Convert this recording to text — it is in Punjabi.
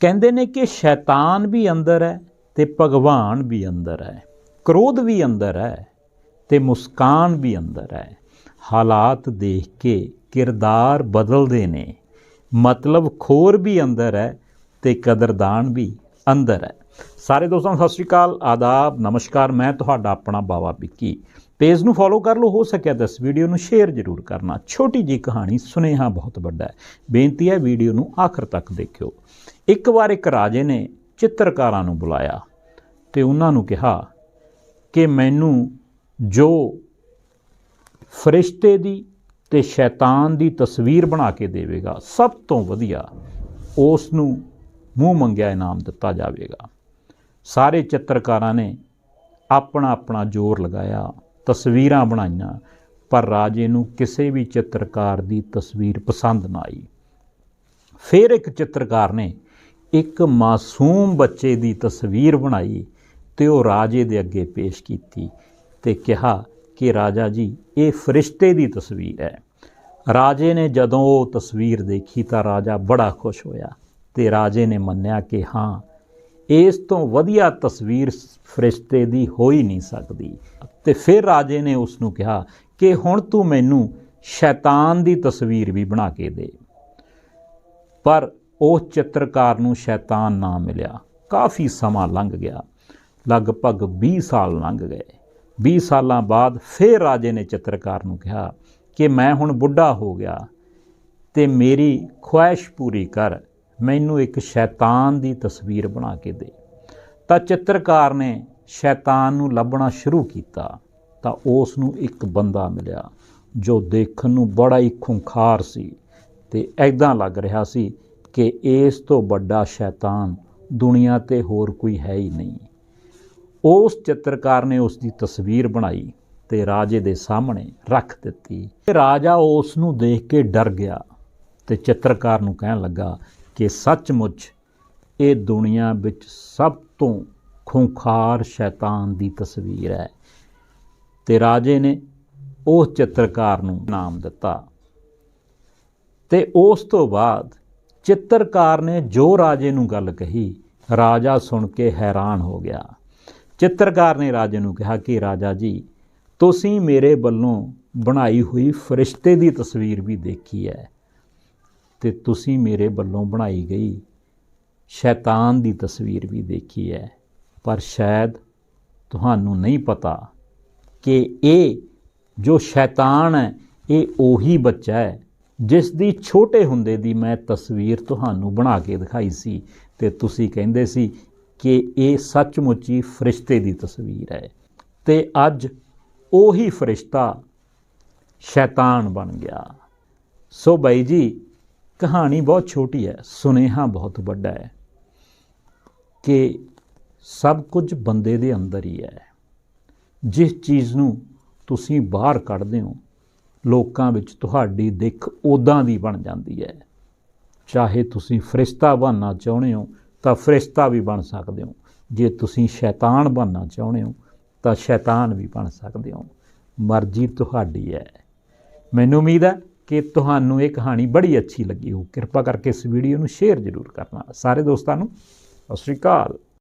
ਕਹਿੰਦੇ ਨੇ ਕਿ ਸ਼ੈਤਾਨ ਵੀ ਅੰਦਰ ਹੈ ਤੇ ਭਗਵਾਨ ਵੀ ਅੰਦਰ ਹੈ। ਕ੍ਰੋਧ ਵੀ ਅੰਦਰ ਹੈ ਤੇ ਮੁਸਕਾਨ ਵੀ ਅੰਦਰ ਹੈ। ਹਾਲਾਤ ਦੇਖ ਕੇ ਕਿਰਦਾਰ ਬਦਲਦੇ ਨੇ। ਮਤਲਬ ਖੋਰ ਵੀ ਅੰਦਰ ਹੈ ਤੇ ਕਦਰਦਾਨ ਵੀ ਅੰਦਰ ਹੈ। ਸਾਰੇ ਦੋਸਤਾਂ ਨੂੰ ਸਤਿ ਸ਼੍ਰੀ ਅਕਾਲ, ਆਦਾਬ, ਨਮਸਕਾਰ। ਮੈਂ ਤੁਹਾਡਾ ਆਪਣਾ ਬਾਵਾ ਵਿੱਕੀ। ਪੇਜ ਨੂੰ ਫੋਲੋ ਕਰ ਲਓ, ਹੋ ਸਕਿਆ ਤਾਂ ਇਸ ਵੀਡੀਓ ਨੂੰ ਸ਼ੇਅਰ ਜ਼ਰੂਰ ਕਰਨਾ। ਛੋਟੀ ਜੀ ਕਹਾਣੀ ਸੁਨੇਹਾ ਬਹੁਤ ਵੱਡਾ ਹੈ। ਬੇਨਤੀ ਹੈ ਵੀਡੀਓ ਨੂੰ ਆਖਰ ਤੱਕ ਦੇਖਿਓ। ਇੱਕ ਵਾਰ ਇੱਕ ਰਾਜੇ ਨੇ ਚਿੱਤਰਕਾਰਾਂ ਨੂੰ ਬੁਲਾਇਆ ਤੇ ਉਹਨਾਂ ਨੂੰ ਕਿਹਾ ਕਿ ਮੈਨੂੰ ਜੋ ਫਰਿਸ਼ਤੇ ਦੀ ਤੇ ਸ਼ੈਤਾਨ ਦੀ ਤਸਵੀਰ ਬਣਾ ਕੇ ਦੇਵੇਗਾ, ਸਭ ਤੋਂ ਵਧੀਆ ਉਸ ਨੂੰ ਮੂੰਹ ਮੰਗਿਆ ਇਨਾਮ ਦਿੱਤਾ ਜਾਵੇਗਾ। ਸਾਰੇ ਚਿੱਤਰਕਾਰਾਂ ਨੇ ਆਪਣਾ ਆਪਣਾ ਜ਼ੋਰ ਲਗਾਇਆ, ਤਸਵੀਰਾਂ ਬਣਾਈਆਂ, ਪਰ ਰਾਜੇ ਨੂੰ ਕਿਸੇ ਵੀ ਚਿੱਤਰਕਾਰ ਦੀ ਤਸਵੀਰ ਪਸੰਦ ਨਾ ਆਈ। ਫਿਰ ਇੱਕ ਚਿੱਤਰਕਾਰ ਨੇ ਇੱਕ ਮਾਸੂਮ ਬੱਚੇ ਦੀ ਤਸਵੀਰ ਬਣਾਈ ਤੇ ਉਹ ਰਾਜੇ ਦੇ ਅੱਗੇ ਪੇਸ਼ ਕੀਤੀ ਤੇ ਕਿਹਾ ਕਿ ਰਾਜਾ ਜੀ, ਇਹ ਫਰਿਸ਼ਤੇ ਦੀ ਤਸਵੀਰ ਹੈ। ਰਾਜੇ ਨੇ ਜਦੋਂ ਉਹ ਤਸਵੀਰ ਦੇਖੀ ਤਾਂ ਰਾਜਾ ਬੜਾ ਖੁਸ਼ ਹੋਇਆ ਤੇ ਰਾਜੇ ਨੇ ਮੰਨਿਆ ਕਿ ਹਾਂ, ਇਸ ਤੋਂ ਵਧੀਆ ਤਸਵੀਰ ਫਰਿਸ਼ਤੇ ਦੀ ਹੋ ਹੀ ਨਹੀਂ ਸਕਦੀ। ਤੇ ਫਿਰ ਰਾਜੇ ਨੇ ਉਸ ਨੂੰ ਕਿਹਾ ਕਿ ਹੁਣ ਤੂੰ ਮੈਨੂੰ ਸ਼ੈਤਾਨ ਦੀ ਤਸਵੀਰ ਵੀ ਬਣਾ ਕੇ ਦੇ। ਪਰ ਉਹ ਚਿੱਤਰਕਾਰ ਨੂੰ ਸ਼ੈਤਾਨ ਨਾ ਮਿਲਿਆ। ਕਾਫੀ ਸਮਾਂ ਲੰਘ ਗਿਆ। ਲਗਭਗ 20 ਸਾਲ ਲੰਘ ਗਏ। 20 ਸਾਲਾਂ ਬਾਅਦ ਫਿਰ ਰਾਜੇ ਨੇ ਚਿੱਤਰਕਾਰ ਨੂੰ ਕਿਹਾ ਕਿ ਮੈਂ ਹੁਣ ਬੁੱਢਾ ਹੋ ਗਿਆ ਤੇ ਮੇਰੀ ਖੁਆਇਸ਼ ਪੂਰੀ ਕਰ। ਮੈਨੂੰ ਇੱਕ ਸ਼ੈਤਾਨ ਦੀ ਤਸਵੀਰ ਬਣਾ ਕੇ ਦੇ। ਤਾਂ ਚਿੱਤਰਕਾਰ ਨੇ ਸ਼ੈਤਾਨ ਨੂੰ ਲੱਭਣਾ ਸ਼ੁਰੂ ਕੀਤਾ ਤਾਂ ਉਸ ਨੂੰ ਇੱਕ ਬੰਦਾ ਮਿਲਿਆ ਜੋ ਦੇਖਣ ਨੂੰ ਬੜਾ ਹੀ ਖੁੰਖਾਰ ਸੀ ਤੇ ਐਦਾਂ ਲੱਗ ਰਿਹਾ ਸੀ ਕਿ ਇਸ ਤੋਂ ਵੱਡਾ ਸ਼ੈਤਾਨ ਦੁਨੀਆ ਤੇ ਹੋਰ ਕੋਈ ਹੈ ਹੀ ਨਹੀਂ। ਉਸ ਚਿੱਤਰਕਾਰ ਨੇ ਉਸ ਦੀ ਤਸਵੀਰ ਬਣਾਈ ਤੇ ਰਾਜੇ ਦੇ ਸਾਹਮਣੇ ਰੱਖ ਦਿੱਤੀ। ਤੇ ਰਾਜਾ ਉਸ ਨੂੰ ਦੇਖ ਕੇ ਡਰ ਗਿਆ ਤੇ ਚਿੱਤਰਕਾਰ ਨੂੰ ਕਹਿਣ ਲੱਗਾ ਕਿ ਸੱਚਮੁੱਚ ਇਹ ਦੁਨੀਆ ਵਿੱਚ ਸਭ ਤੋਂ ਖੁੰਖਾਰ ਸ਼ੈਤਾਨ ਦੀ ਤਸਵੀਰ ਹੈ। ਤੇ ਰਾਜੇ ਨੇ ਉਸ ਚਿੱਤਰਕਾਰ ਨੂੰ ਨਾਮ ਦਿੱਤਾ। ਤੇ ਉਸ ਤੋਂ ਬਾਅਦ ਚਿੱਤਰਕਾਰ ਨੇ ਜੋ ਰਾਜੇ ਨੂੰ ਗੱਲ ਕਹੀ, ਰਾਜਾ ਸੁਣ ਕੇ ਹੈਰਾਨ ਹੋ ਗਿਆ। ਚਿੱਤਰਕਾਰ ਨੇ ਰਾਜੇ ਨੂੰ ਕਿਹਾ ਕਿ ਰਾਜਾ ਜੀ, ਤੁਸੀਂ ਮੇਰੇ ਵੱਲੋਂ ਬਣਾਈ ਹੋਈ ਫਰਿਸ਼ਤੇ ਦੀ ਤਸਵੀਰ ਵੀ ਦੇਖੀ ਹੈ ਤੇ ਤੁਸੀਂ ਮੇਰੇ ਵੱਲੋਂ ਬਣਾਈ ਗਈ ਸ਼ੈਤਾਨ ਦੀ ਤਸਵੀਰ ਵੀ ਦੇਖੀ ਹੈ। ਪਰ ਸ਼ਾਇਦ ਤੁਹਾਨੂੰ ਨਹੀਂ ਪਤਾ ਕਿ ਇਹ ਜੋ ਸ਼ੈਤਾਨ ਹੈ, ਇਹ ਉਹੀ ਬੱਚਾ ਹੈ ਜਿਸ ਦੀ ਛੋਟੇ ਹੁੰਦੇ ਦੀ ਮੈਂ ਤਸਵੀਰ ਤੁਹਾਨੂੰ ਬਣਾ ਕੇ ਦਿਖਾਈ ਸੀ ਤੇ ਤੁਸੀਂ ਕਹਿੰਦੇ ਸੀ ਕਿ ਇਹ ਸੱਚਮੁੱਚ ਹੀ ਫਰਿਸ਼ਤੇ ਦੀ ਤਸਵੀਰ ਹੈ। ਤੇ ਅੱਜ ਉਹੀ ਫਰਿਸ਼ਤਾ ਸ਼ੈਤਾਨ ਬਣ ਗਿਆ। ਸੋ ਬਾਈ ਜੀ, ਕਹਾਣੀ ਬਹੁਤ ਛੋਟੀ ਹੈ, ਸੁਨੇਹਾ ਬਹੁਤ ਵੱਡਾ ਹੈ ਕਿ ਸਭ ਕੁਝ ਬੰਦੇ ਦੇ ਅੰਦਰ ਹੀ ਹੈ। ਜਿਸ ਚੀਜ਼ ਨੂੰ ਤੁਸੀਂ ਬਾਹਰ ਕੱਢਦੇ ਹੋ ਲੋਕਾਂ ਵਿੱਚ ਤੁਹਾਡੀ ਦਿੱਖ ਉਦਾਂ ਦੀ ਬਣ ਜਾਂਦੀ ਹੈ। ਚਾਹੇ ਤੁਸੀਂ ਫਰਿਸ਼ਤਾ ਬਣਨਾ ਚਾਹੁੰਦੇ ਹੋ, ਤਾਂ ਫਰਿਸ਼ਤਾ ਵੀ ਬਣ ਸਕਦੇ ਹੋ। ਜੇ ਤੁਸੀਂ ਸ਼ੈਤਾਨ ਬਣਨਾ ਚਾਹੁੰਦੇ ਹੋ, ਤਾਂ ਸ਼ੈਤਾਨ ਵੀ ਬਣ ਸਕਦੇ ਹੋ। ਮਰਜ਼ੀ ਤੁਹਾਡੀ ਹੈ। ਮੈਨੂੰ ਉਮੀਦ ਹੈ ਕਿ ਤੁਹਾਨੂੰ ਇਹ ਕਹਾਣੀ ਬੜੀ ਅੱਛੀ ਲੱਗੀ ਹੋ ਕਿਰਪਾ ਕਰਕੇ ਇਸ ਵੀਡੀਓ ਨੂੰ ਸ਼ੇਅਰ ਜ਼ਰੂਰ ਕਰਨਾ। ਸਾਰੇ ਦੋਸਤਾਂ ਨੂੰ ਸਤਿ ਸ਼੍ਰੀ ਅਕਾਲ।